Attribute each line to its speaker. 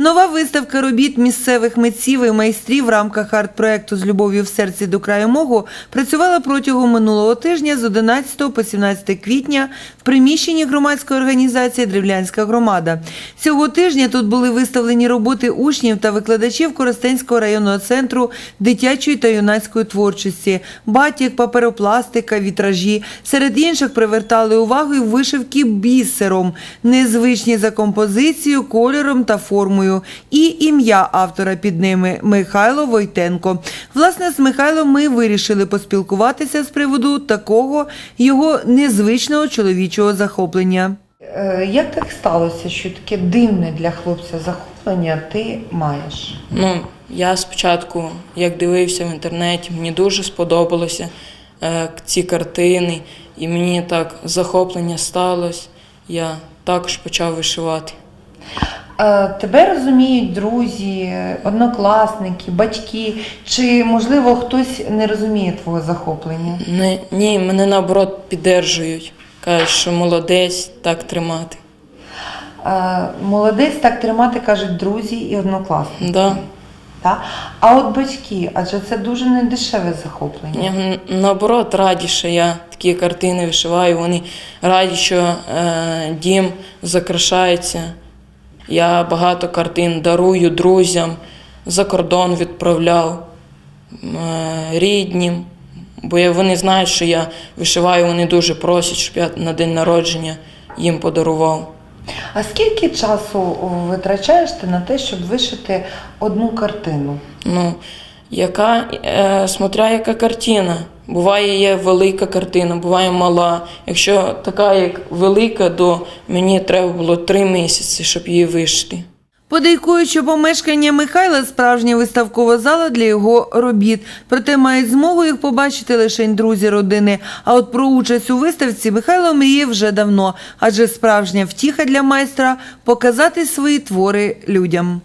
Speaker 1: Нова виставка робіт місцевих митців і майстрів в рамках арт-проекту з любов'ю в серці до краю мого працювала протягом минулого тижня з 11 по 17 квітня в приміщенні громадської організації Древлянська громада. Цього тижня тут були виставлені роботи учнів та викладачів Коростенського районного центру дитячої та юнацької творчості, батік, паперопластика, вітражі. Серед інших привертали увагу і вишивки бісером, незвичні за композицією, кольором та формою. І ім'я автора під ними Михайло Войтенко. Власне, з Михайлом ми вирішили поспілкуватися з приводу такого його незвичного чоловічого захоплення.
Speaker 2: Е, Як так сталося, що таке дивне для хлопця захоплення ти маєш?
Speaker 3: Ну, я спочатку, як дивився в інтернеті, мені дуже сподобалося е, ці картини, і мені так захоплення сталося. Я також почав вишивати.
Speaker 2: Е, Тебе розуміють друзі, однокласники, батьки, чи можливо хтось не розуміє твого захоплення?
Speaker 3: Не, ні, мене наоборот піддержують. Кажуть, що молодець, так тримати.
Speaker 2: Е, Молодець так тримати кажуть друзі і однокласники.
Speaker 3: Да.
Speaker 2: Та? А от батьки, адже це дуже недешеве захоплення.
Speaker 3: Я, наоборот, раді, що я такі картини вишиваю. Вони раді, що е, дім закрашається. Я багато картин дарую друзям, за кордон відправляв е, ріднім. Бо вони знають, що я вишиваю, вони дуже просять, щоб я на день народження їм подарував.
Speaker 2: А скільки часу витрачаєш ти на те, щоб вишити одну картину?
Speaker 3: Ну, яка, е, смотря яка картина. Буває є велика картина, буває мала. Якщо така як велика, то мені треба було три місяці, щоб її вишити.
Speaker 1: Подейкуючи помешкання Михайла справжня виставкова зала для його робіт. Проте мають змогу їх побачити лише друзі родини. А от про участь у виставці Михайло мріє вже давно, адже справжня втіха для майстра показати свої твори людям.